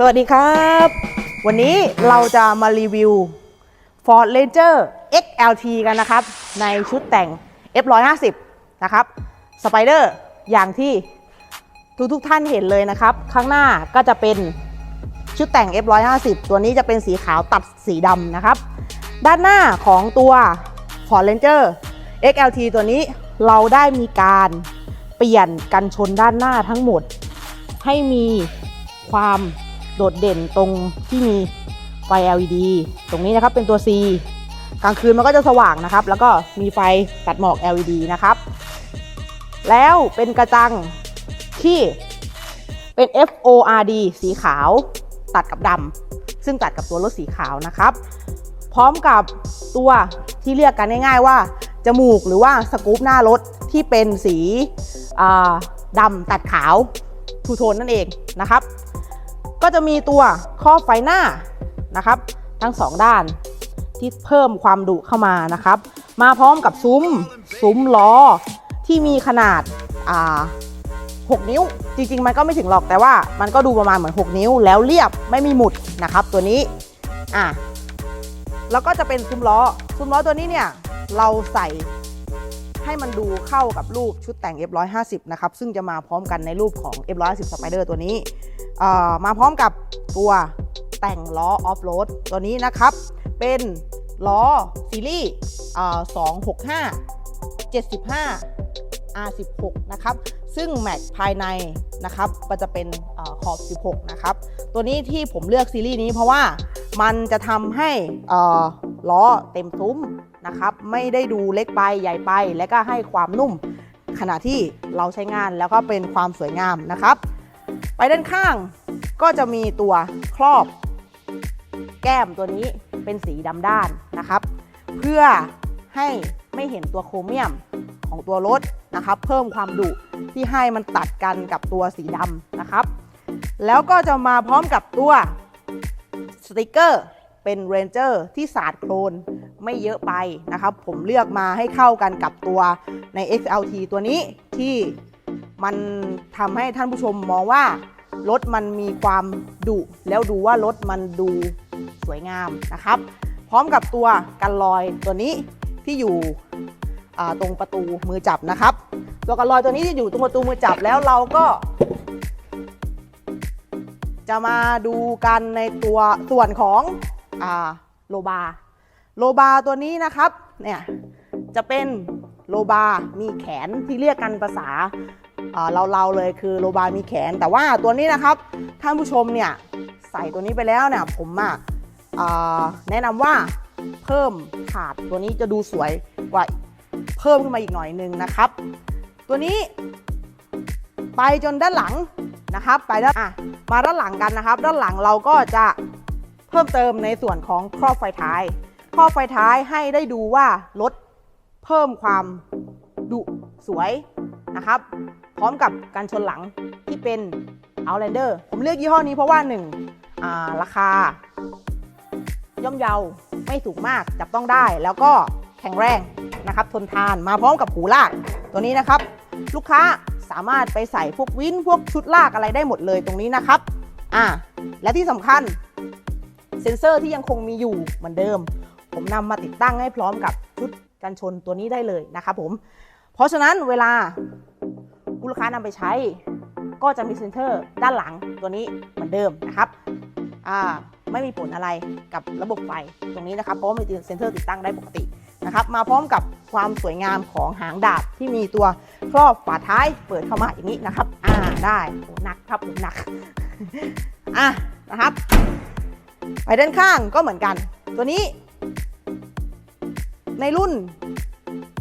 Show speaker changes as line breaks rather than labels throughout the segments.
สวัสดีครับ วันนี้เราจะมารีวิว Ford Ranger XLT กันนะครับ ในชุดแต่ง F150 นะครับ Spider อย่างที่ทุกทุกท่านเห็นเลยนะครับ ข้างหน้าก็จะเป็นชุดแต่ง F150 ตัวนี้จะเป็นสีขาวตัดสีดำนะครับ ด้านหน้าของตัว Ford Ranger XLT ตัวนี้เราได้มีการเปลี่ยนกันชนด้านหน้าทั้งหมด ให้มีความ โดดเด่นตรงที่มีไฟ LED ตรงนี้นะครับเป็นตัว C กลางคืนมันก็จะสว่างนะครับ แล้วก็มีไฟตัดหมอก LED นะครับ แล้วเป็นกระจังที่เป็น FORD สีขาวตัดกับดำซึ่งตัดกับตัวรถสีขาวนะครับ พร้อมกับตัวที่เรียกกันง่ายๆว่า จมูกหรือว่าสกู๊ปหน้ารถที่เป็นสีดำตัดขาวทูโทนนั่นเองนะครับ ก็จะมีตัวข้อบไฟหน้านะครับ ทั้งสองด้านที่เพิ่มความดุเข้ามานะครับ มาพร้อมกับซุ้มซุ้มล้อที่มีขนาดอ่า6นิ้ว จริง ๆ มันก็ไม่ถึงหรอกแต่ว่ามันก็ดูประมาณเหมือน 6 นิ้ว แล้วเรียบไม่มีหมุดนะครับ ตัวนี้อะแล้วก็จะเป็นซุ้มล้อซุ้มล้อตัวนี้เนี่ยเราใส่ให้มันดูเข้ากับรูปชุดแต่ง F150 นะครับ ซึ่งจะมาพร้อมกันในรูปของ F150 Spider ตัวนี้ มาพร้อมกับตัวแต่งล้อออฟโรดตัวนี้นะครับ เป็นล้อซีรีส์265 75 R16 นะครับ ซึ่งแม็กภายในนะครับก็จะเป็นอขอบ 16 นะครับ ตัวนี้ที่ผมเลือกซีรีส์นี้เพราะว่ามันจะทำให้ล้อเต็มซุ้มนะครับ ไม่ได้ดูเล็กไปใหญ่ไป และก็ให้ความนุ่มขณะที่เราใช้งานแล้วก็เป็นความสวยงามนะครับ ไปด้านข้างก็จะมีตัวครอบ แก้มตัวนี้เป็นสีดำด้านนะครับ เพื่อให้ไม่เห็นตัวโครเมียมของตัวรถนะครับ เพิ่มความดุที่ให้มันตัดกันกับตัวสีดำนะครับ แล้วก็จะมาพร้อมกับตัวสติกเกอร์เป็นเรนเจอร์ที่สาดโคลนไม่เยอะไปนะครับ ผมเลือกมาให้เข้ากันกับตัวใน XLT ตัวนี้ที่ มันทำให้ท่านผู้ชมมองว่ารถมันมีความดุแล้วดูว่ารถมันดูสวยงามนะครับ พร้อมกับตัวกันลอยตัวนี้ที่อยู่ตรงประตูมือจับนะครับ ตัวกันลอยตัวนี้ที่อยู่ตรงประตูมือจับแล้วเราก็ จะมาดูกันในตัวส่วนของอโลบา โลบาตัวนี้นะครับเนี่ยจะเป็นโลบา มีแขนที่เรียกกันภาษา เราๆเลยคือโลบามีแขน แต่ว่าตัวนี้นะครับท่านผู้ชมเนี่ยใส่ตัวนี้ไปแล้วเนี่ยผมอะแนะนำว่าเพิ่มขาดตัวนี้จะดูสวยกว่าเพิ่มขึ้นมาอีกหน่อยหนึงนะครับ ตัวนี้ไปจนด้านหลังนะครับ ไปด้านอะมาด้านหลังกันนะครับ ด้านหลังเราก็จะเพิ่มเติมในส่วนของครอบไฟท้าย ครอบไฟท้ายให้ได้ดูว่ารถเพิ่มความดุสวยนะครับ พร้อมกับการชนหลังที่เป็น Outlander ผมเลือกยี่ห้อนี้เพราะว่า1อ่าราคา ย่อมเยาไม่สูงมากจับต้องได้แล้วก็แข็งแรงนะครับ ทนทานมาพร้อมกับหูลากตัวนี้นะครับ ลูกค้าสามารถไปใส่พวกวินพวกชุดลากอะไรได้หมดเลยตรงนี้นะครับอ่าและที่สำคัญเซ็นเซอร์ที่ยังคงมีอยู่เหมือนเดิม ผมนำมาติดตั้งให้พร้อมกับชุดกันชนตัวนี้ได้เลยนะครับผม เพราะฉะนั้นเวลา คุณลูกค้านำไปใช้ ก็จะมีเซ็นเซอร์ด้านหลังตัวนี้เหมือนเดิมนะครับไม่มีผลอะไรกับระบบไฟตรงนี้นะครับเพราะมีเซ็นเซอร์ติดตั้งได้ปกตินะครับ มาพร้อมกับความสวยงามของหางดาบที่มีตัวครอบฝาท้ายเปิดเข้ามาอย่างนี้นะครับ อ่าได้โหนักครับหนักอะนะครับไปด้านข้างก็เหมือนกัน ตัวนี้ ในรุ่น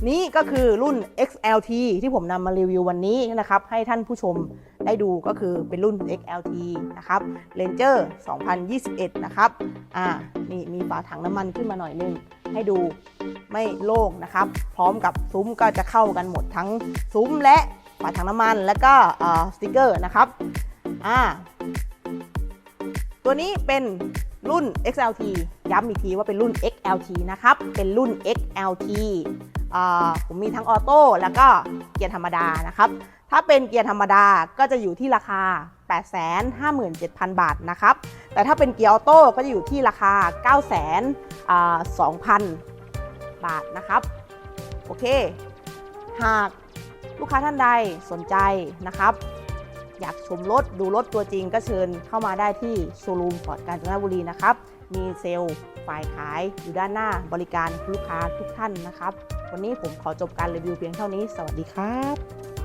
นี้ก็คือรุ่น XLT ที่ผมนำมารีวิววันนี้นะครับ ให้ท่านผู้ชมได้ดูก็คือเป็นรุ่น XLT นะครับ Ranger 2021 นะครับอ่านี่มีฝาถังน้ำมันขึ้นมาหน่อยนึง ให้ดูไม่โล่งนะครับ พร้อมกับซุ้มก็จะเข้ากันหมดทั้งซุ้มและฝาถังน้ำมันและก็สติกเกอร์นะครับอ่าตัวนี้เป็นรุ่น XLT ย้ำอีกทีว่าเป็นรุ่น XLT นะครับ เป็นรุ่น XLT ผมมีทั้งออโต้แล้วก็เกียร์ธรรมดานะครับ ถ้าเป็นเกียร์ธรรมดาก็จะอยู่ที่ราคา 857,000 บาทนะครับ แต่ถ้าเป็นเกียร์ออโต้ก็จะอยู่ที่ราคา 902,000 บาทนะครับ โอเค หากลูกค้าท่านใดสนใจนะครับ อยากชมรถดูรถตัวจริงก็เชิญเข้ามาได้ที่โชว์รูมฟอร์ดกาญจนบุรีนะครับ มีเซลล์ฝ่ายขายอยู่ด้านหน้าบริการลูกค้าทุกท่านนะครับ วันนี้ผมขอจบการรีวิวเพียงเท่านี้ สวัสดีครับ